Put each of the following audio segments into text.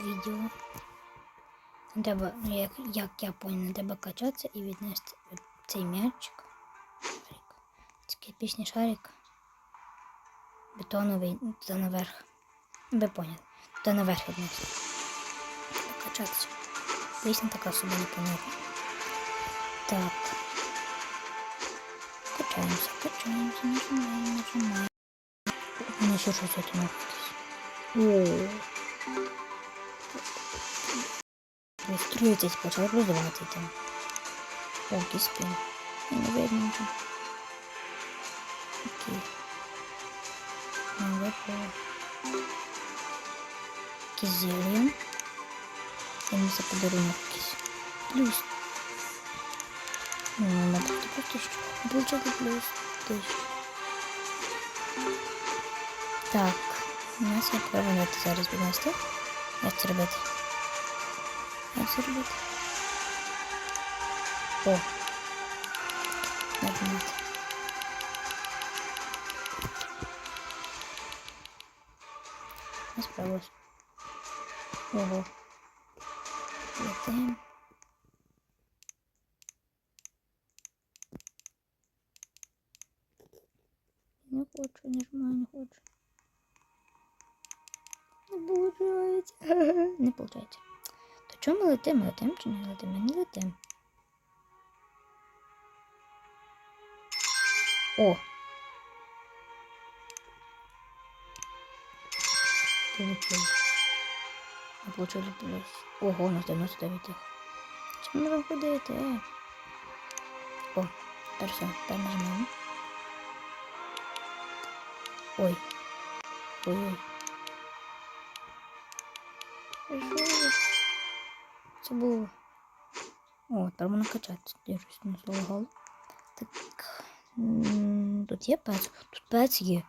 відео. Не Треба, ну, як, як я понял, не треба качатися і віднести цей м'ячик. Такий епічний шарик. Бетоновий, ну, туди наверх. Ви поняли. Туди наверх віднести. Качатися. Пісня така собі непонятна. Так. Качаємося, качаємося, нажимаємо, нажимаємо. У мене ще щось тут О. Реєструється почав розвивати там. Кіспін. І не видно нічого. Окей. Не випало. Зелья. Я не за подарунок якийсь. Плюс. Ну, на просто просто що. Получати плюс. Тисячу. Так. У нас є право на це зараз віднести. Як це робити? Як це робити? О. Нажміть. Не справилось. Ого. Летаем. Не хочу, нажимаю, не хочу. Не получається. Не получається. Чому ми летимо? Летимо чи не летимо? Не летимо. О! Получили. Ми получили плюс. Ого, у нас 99 їх. Чому ми можемо ходити? Е? О, тепер все, тепер нажимаємо. Ой. Ой-ой. Це було. О, тепер можна качати. Я щось не залагало. Так. Тут є пец. Тут пец є.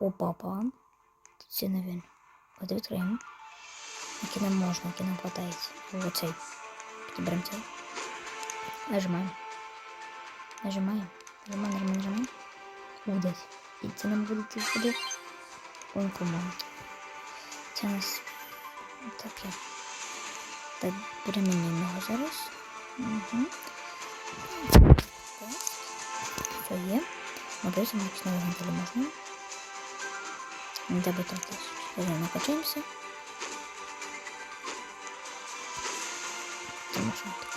О, папа. Тут все не він. От відкриємо. Які нам можна, які нам хватається. Оцей. Підберемо цей. Нажимаємо. Нажимаємо. Нажимаємо, нажимаємо, нажимаємо. Удать. І це нам буде туди. Он кому. Це нас таке. Так, перемінюємо зараз. Угу. Все є. Прийдемо якісь нові гантелі можна. Не треба так теж. Накачаємося. Це можна так.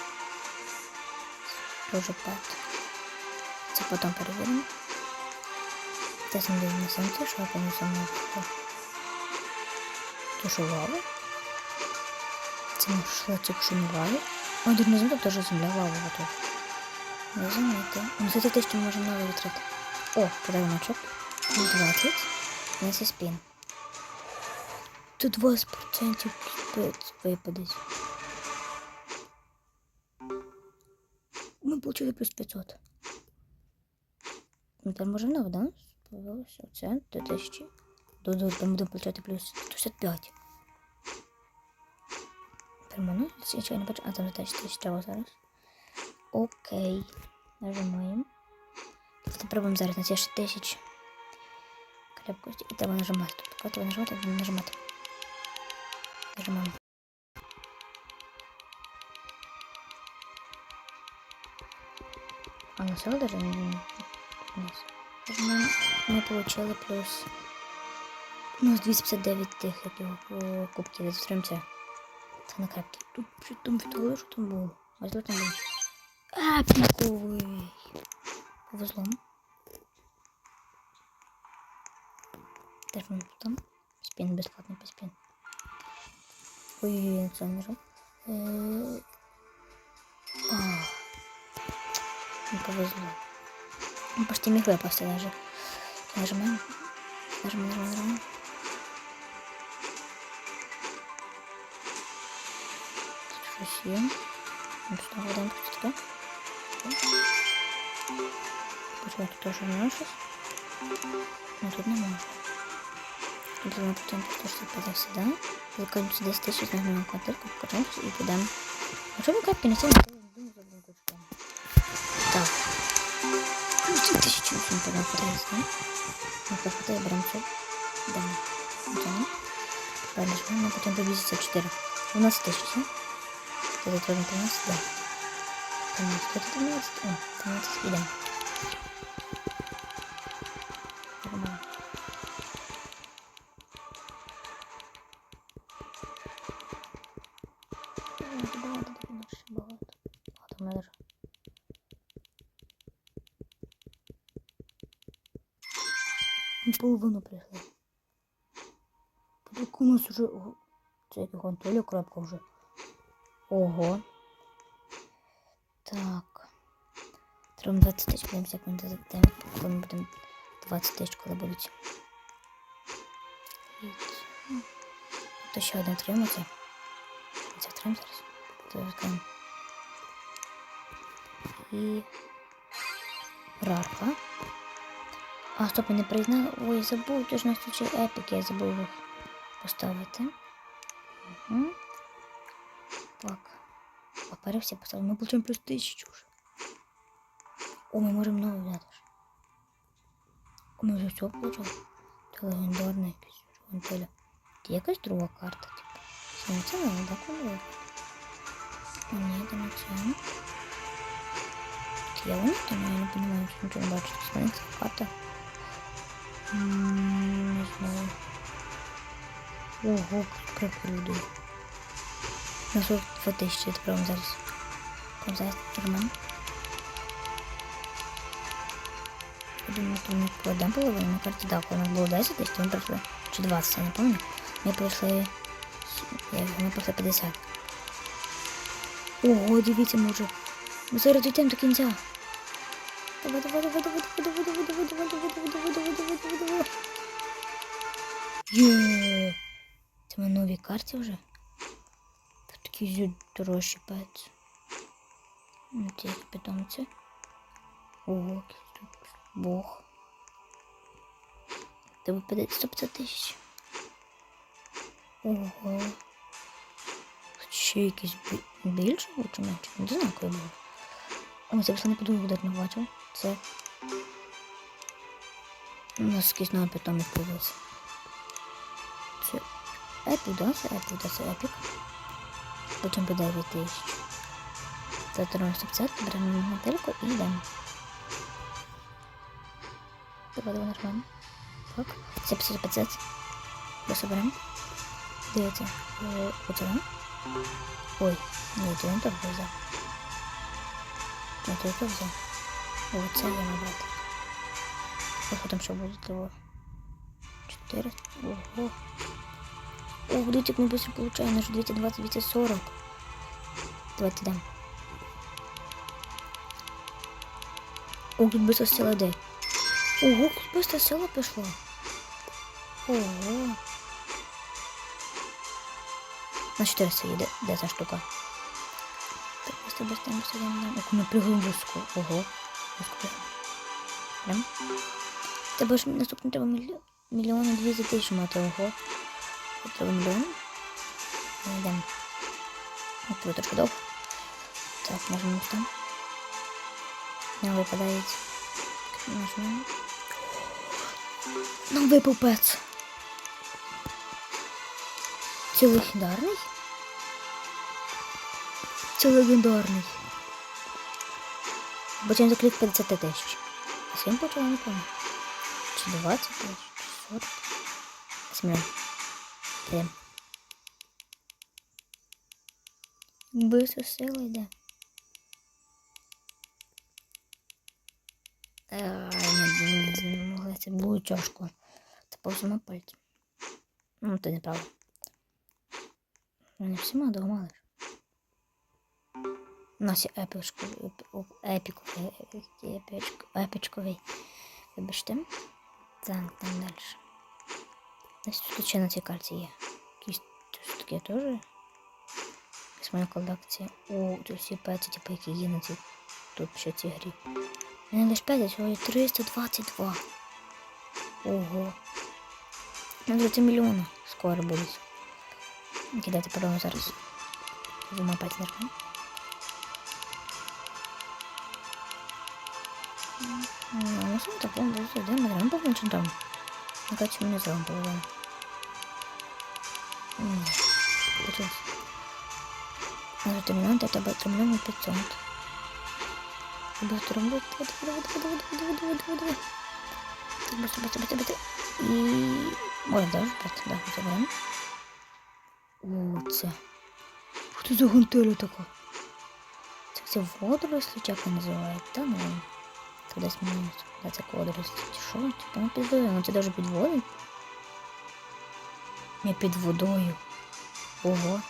Дуже багато. Це потім перевіримо. Це землі на сонці, що я помню саме тушували. Це тільки що не лаві. О, тут на землі теж земля лава готова. Не замити. Ну, це те, що можемо новий відкрити. О, подаруночок. 20. У нас є спін. Тут 20% плюс випадуть. Ми получили плюс 500. Ну, там може нове, да? Появилося оце до 1000. До, до, там будемо плюс 165. Перману, я не бачу, а там за 1000 треба зараз. Окей. Нажимаємо. Тобто пробуємо зараз на ці 6000 крепкості. І треба нажимати. Тут поки треба нажимати, треба нажимати. Нажимаємо. А на все даже не. Нажимаємо. Ми получили плюс. З 259 тих, як його о, кубків. Це. Та на крапки. Тут что там втало, что там було. Повезло там було. А, пиковый. Повезло. Даже там. Спин бесплатный по спин. Ой, я не Не повезло. Ну, почти миг выпался даже. Нажимаем. Нажимаем, нажимаем, нажимаем. 7. Что, вода туда? Почему тут тоже у нас сейчас? Но тут не можно. Думаю, потом просто тогда сюда. Заходим сюда, стащить на квартирку, потом и туда. А что мы как перенесем? Так. Ну, что тысячу очень тогда пытаюсь. Ну, как это я прям все. Да. Да. Подожди, мы потом победить за 4. У нас тысяча. Куда тоже 13, да. 13, это 13, о, 13, и да. Нормально. Половину прийшли. Так у нас уже цей контолі крапка вже. Ого. Так. Треба 20 тисяч, подивимося, як ми затем. Коли ми будемо 20 тисяч, коли будуть. То ще один отримати. Це отримаємо зараз. І... Рарка. А, стоп, не признала. Ой, забув, тож у нас тут ще епік, я забув їх поставити. Угу. Так. Папери всі поставили. Ми получаємо плюс тисячу вже. О, ми можемо новий взяти. ж. О, ми вже все получили. Це легендарна якась гантеля. Це якась друга карта, типу. Це не це не так воно. А ні, це не це. Тут є вони, там я не розумію, що нічого не бачу. Це не ця карта. М, Не знаю. Ого, как люди. На 42 тисячі це прямо зараз. Прямо зараз нормально. Я думаю, то ми кладемо половину на карті. Так, у нас було 10 тисяч, то ми пройшли. Чи 20, я не пам'ятаю. Ми пройшли... Я, ми пройшли 50. Ого, дивіться, ми вже... Ми зараз дійдемо до кінця. Давай, давай, давай, давай, давай, давай, давай, давай, давай, давай, давай, давай, давай, давай, давай. Є. Це на новій карті вже. Зю дорожчі пець. Ці питомці. Ого, тут бог. Тебе 150 тисяч. Ого. Ще якісь бі- більше чи менше? Не знаю, який був. О, це просто не подумав, видатно бачив. Це. У нас якийсь новий питомець появився. Це епік, да? Це епік, да, це епік потім по 9 тисяч. Затримуємо 150, беремо модельку і йдемо. Випадало нормально. Так, 750. Просто беремо. Дивіться, е, оцього. Ой, ні, то він так взяв. Ну, то я взяв. Оце я набрати. Виходимо, що буде того. 4. Ого. Ох, дивіться, як ми быстро получаем. Наш 220, 240. Давайте дам. Ох, тут быстро сила йде. Ого, тут быстро сила пішло. Ого. На 400 їде, де ця штука? Так, быстро, быстро, быстро, быстро. Ох, ми пригаємо високо. Ого. Високо пригаємо. Прям. Тебе ж наступно треба мільйон. Мільйони двісті тисяч мати, ого. Мільйон. Не йдемо. Ось трошки довго. Так, нажмемо там. Нам випадають. Нажмемо. Нам випав пец. Це легендарний? Це легендарний. Потім заклик 50 тисяч. А скільки почала, не пам'ятаю. Чи 20 тисяч, чи 40. Сміло йти. Бису сили йде. Не могла це було тяжко. Це по всьому пальці. Ну, то не правда. Не всіма догмали. Насі епічковий е, епічковий епічковий. Вибачте. Так, там далі. Ось тут ще на цій карті є. Якісь тут теж. З моєї колекції. О, тут всі пеці, типу, які є на цій тут ще цій грі. У мене лише пеці, сьогодні 322. Ого. Ну, на 20 мільйона скоро будуть. Кидайте по зараз. Думаю, опять нервно. Ну, сам так, он будет, да, мы рампу кончим там. Накачиваем из рампу, да. Затемнати тебе отримляємо 500. Быстро, давай, давай, давай, давай, давай, давай, давай. Быстро, быстро, быстро, быстро. И... Ой, да, быстро, да, заберем. О, це. Хто за гантелю така? Це все водорослі, як вони називають? Та ну, кудись мені, да, це водорослі. Що, типу, ну, пізде, ну, це навіть під водою. Не під водою. Ого.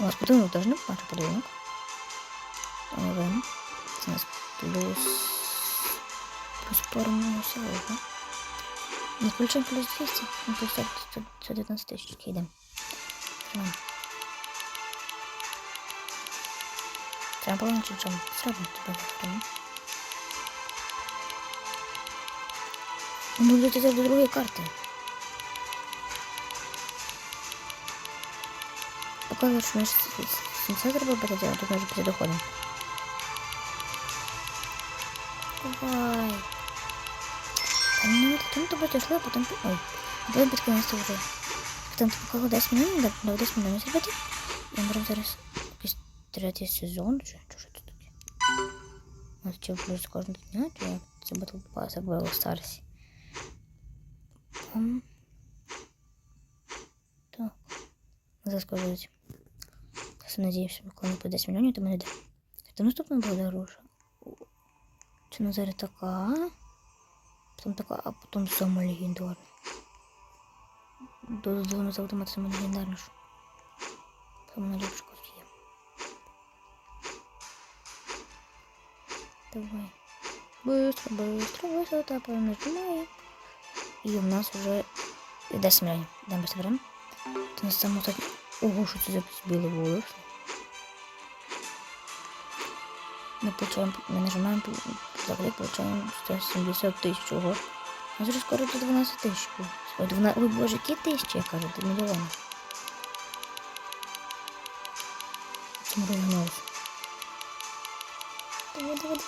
У нас подумав теж не бачу подумок. Але це у нас плюс... Плюс пару мінус, ого. Не включаем плюс 200, ну плюс 100, 100, 119 тысяч, окей, идем. Треба було чи чому? Сразу тебе закримо. Ну, буде це до другої карти. понял, что наш сенсор попадет, а тут мы же перед уходом. Давай. А ну, потом-то произошло, а потом... Ой, давай битка на уже. Потом-то пока 10 минут, да, да, 10 минут, ребята. Я прям зараз якийсь третій сезон, что що це таке? Нас цього плюс каждый день, чи як це Battle Pass або Brawl Так. Заскажуть скажу. Надіюся, коли по 10 мільйонів, то мене йде. Це наступна буде гроша. Це на зараз така. Потом така, а потом сама легендарна. Дозволено за автомат сама легендарна. ж. Сама наліпша є. Давай. Быстро, быстро, быстро тапаем, нажимаем. И у нас уже 10 миллионов. Дам быстро берем. Это на самом так... Ого, что это за белый волос. Мы получаем, мы нажимаем взагалі получаємо 170 тисяч. Ого. А зараз скоро до 12 тисяч буде. Ой, 12... Ой, боже, які тисячі, я кажу, до мільйона. Чому розгнувся? Давай, давай, давай.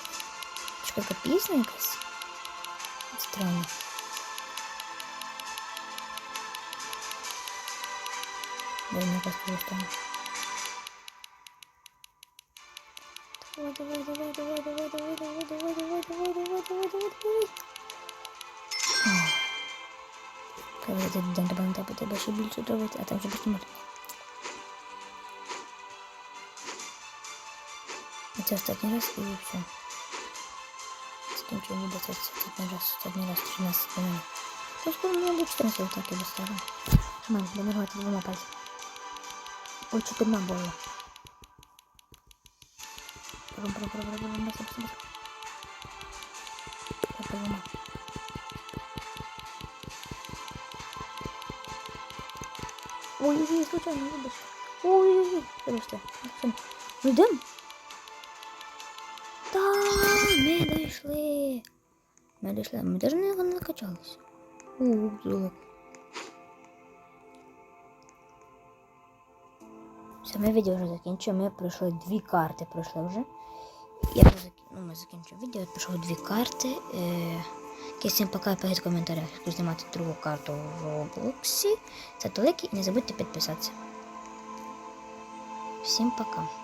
Що, така пісня якась? Странно. Давай, давай, давай, давай, давай, давай, давай, давай, давай, давай, давай, давай, давай, давай. Коли ти день тебе на тебе тебе ще більше зробити, а там вже просто можна. І це останній раз і все. Скінчу відео, це останній раз, останній раз 13 хвилин. То скоро мені буде 14 так і доставимо. Шман, будемо рвати двома пальцями. Ой, что-то нам было. Пром, пром, пром, пром, пром, пром, пром, пром. Ой, ой, случайно выбежь. Ой, ой, ой. Подожди. Ну йдем. Та, ми дійшли. Ми дійшли. Ми навіть не накачалися. У, золото. Саме відео вже закінчуємо. Ми пройшли дві карти, пройшли вже. Я ну, ми закінчили відео, я дві карти. Е... Всім пока, пишіть в коментарях, як знімати другу карту в Роблоксі. Це лайки і не забудьте підписатися. Всім пока.